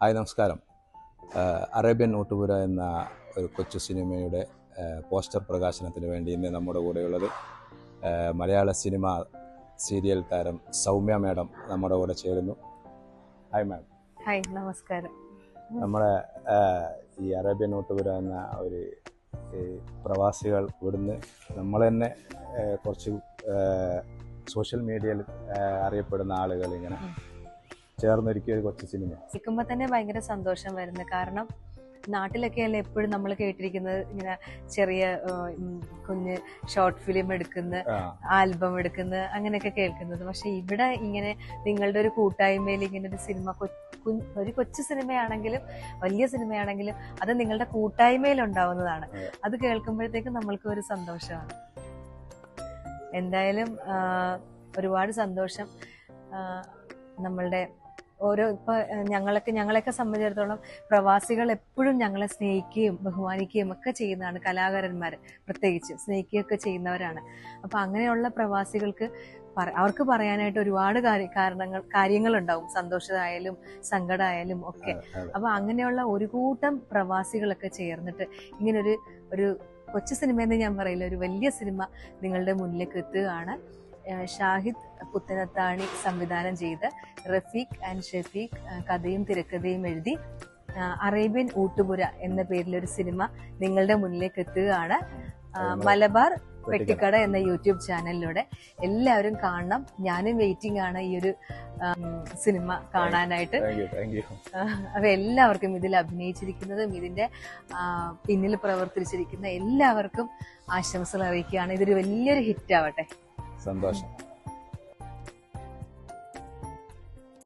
Hi നമസ്കാരം. Arabian നോട്ടുപുര എന്ന ഒരു കൊച്ചു സിനിമയുടെ പോസ്റ്റർ പ്രകാശനത്തിന് വേണ്ടി ഇന്ന് നമ്മുടെ കൂടെയുള്ളത് മലയാള സിനിമ സീരിയൽ താരം സൗമ്യ മാഡം നമ്മുടെ കൂടെ ചേരുന്നു. ഹായ് മാം ഹായ് നമസ്കാരം. നമ്മുടെ ഈ അറേബ്യൻ നോട്ടുപുര എന്ന ഒരു പ്രവാസികൾ ഇവിടുന്ന് നമ്മൾ തന്നെ കുറച്ച് സോഷ്യൽ മീഡിയയിൽ അറിയപ്പെടുന്ന ആളുകൾ ഇങ്ങനെ. ചേർന്നൊരുക്കിയ ഒരു കൊച്ചു സിനിമ കേൾക്കുമ്പോൾ തന്നെ ഭയങ്കര സന്തോഷം വരുന്നു. കാരണം നാട്ടിലൊക്കെ അല്ലേ എപ്പോഴും നമ്മൾ കേട്ടിരിക്കുന്നത് ഇങ്ങനെ ചെറിയ കുഞ്ഞ് ഷോർട്ട് ഫിലിം എടുക്കുന്ന ആൽബം എടുക്കുന്ന അങ്ങനെയൊക്കെ കേൾക്കുന്നത്. പക്ഷെ ഇവിടെ ഇങ്ങനെ നിങ്ങളുടെ ഒരു കൂട്ടായ്മയിൽ ഇങ്ങനെ ഒരു സിനിമ ഒരു കൊച്ചു സിനിമയാണെങ്കിലും വലിയ സിനിമയാണെങ്കിലും അത് നിങ്ങളുടെ കൂട്ടായ്മയിൽ ഉണ്ടാവുന്നതാണ്. അത്. കേൾക്കുമ്പോഴത്തേക്കും നമ്മൾക്ക് ഒരു സന്തോഷമാണ്. എന്തായാലും ഒരുപാട് സന്തോഷം നമ്മളുടെ ഓരോ ഇപ്പൊ ഞങ്ങളൊക്കെ ഞങ്ങളെയൊക്കെ സംബന്ധിച്ചിടത്തോളം പ്രവാസികൾ എപ്പോഴും ഞങ്ങളെ സ്നേഹിക്കുകയും ബഹുമാനിക്കുകയും ഒക്കെ ചെയ്യുന്നതാണ് കലാകാരന്മാർ പ്രത്യേകിച്ച് സ്നേഹിക്കുകയൊക്കെ ചെയ്യുന്നവരാണ്. അപ്പൊ അങ്ങനെയുള്ള പ്രവാസികൾക്ക് അവർക്ക് പറയാനായിട്ട് ഒരുപാട് കാര്യ- കാരണങ്ങൾ കാര്യങ്ങളുണ്ടാവും. സന്തോഷമായാലും സങ്കടമായാലും ഒക്കെ. അപ്പൊ അങ്ങനെയുള്ള ഒരു കൂട്ടം പ്രവാസികളൊക്കെ ചേർന്നിട്ട് ഇങ്ങനൊരു ഒരു കൊച്ചു സിനിമ എന്ന് ഞാൻ പറയില്ല ഒരു വലിയ സിനിമ നിങ്ങളുടെ മുന്നിലേക്ക് എത്തുകയാണ്. ഷാഹിദ് പുത്തനത്താണി സംവിധാനം ചെയ്ത് റഫീഖ് ആൻഡ് ഷഫീഖ് കഥയും തിരക്കഥയും എഴുതി അറേബ്യൻ ഊട്ടുപുര എന്ന പേരിലൊരു സിനിമ നിങ്ങളുടെ മുന്നിലേക്ക് എത്തുകയാണ്. മലബാർ വെട്ടിക്കട എന്ന യൂട്യൂബ് ചാനലിലൂടെ എല്ലാവരും കാണണം. ഞാനും വെയിറ്റിംഗ് ആണ് ഈ ഒരു സിനിമ കാണാനായിട്ട്. അപ്പൊ എല്ലാവർക്കും ഇതിൽ അഭിനയിച്ചിരിക്കുന്നതും ഇതിന്റെ പിന്നിൽ പ്രവർത്തിച്ചിരിക്കുന്ന എല്ലാവർക്കും ആശംസകൾ അറിയിക്കുകയാണ്. ഇതൊരു വലിയൊരു ഹിറ്റ് ആവട്ടെ. സന്തോഷം.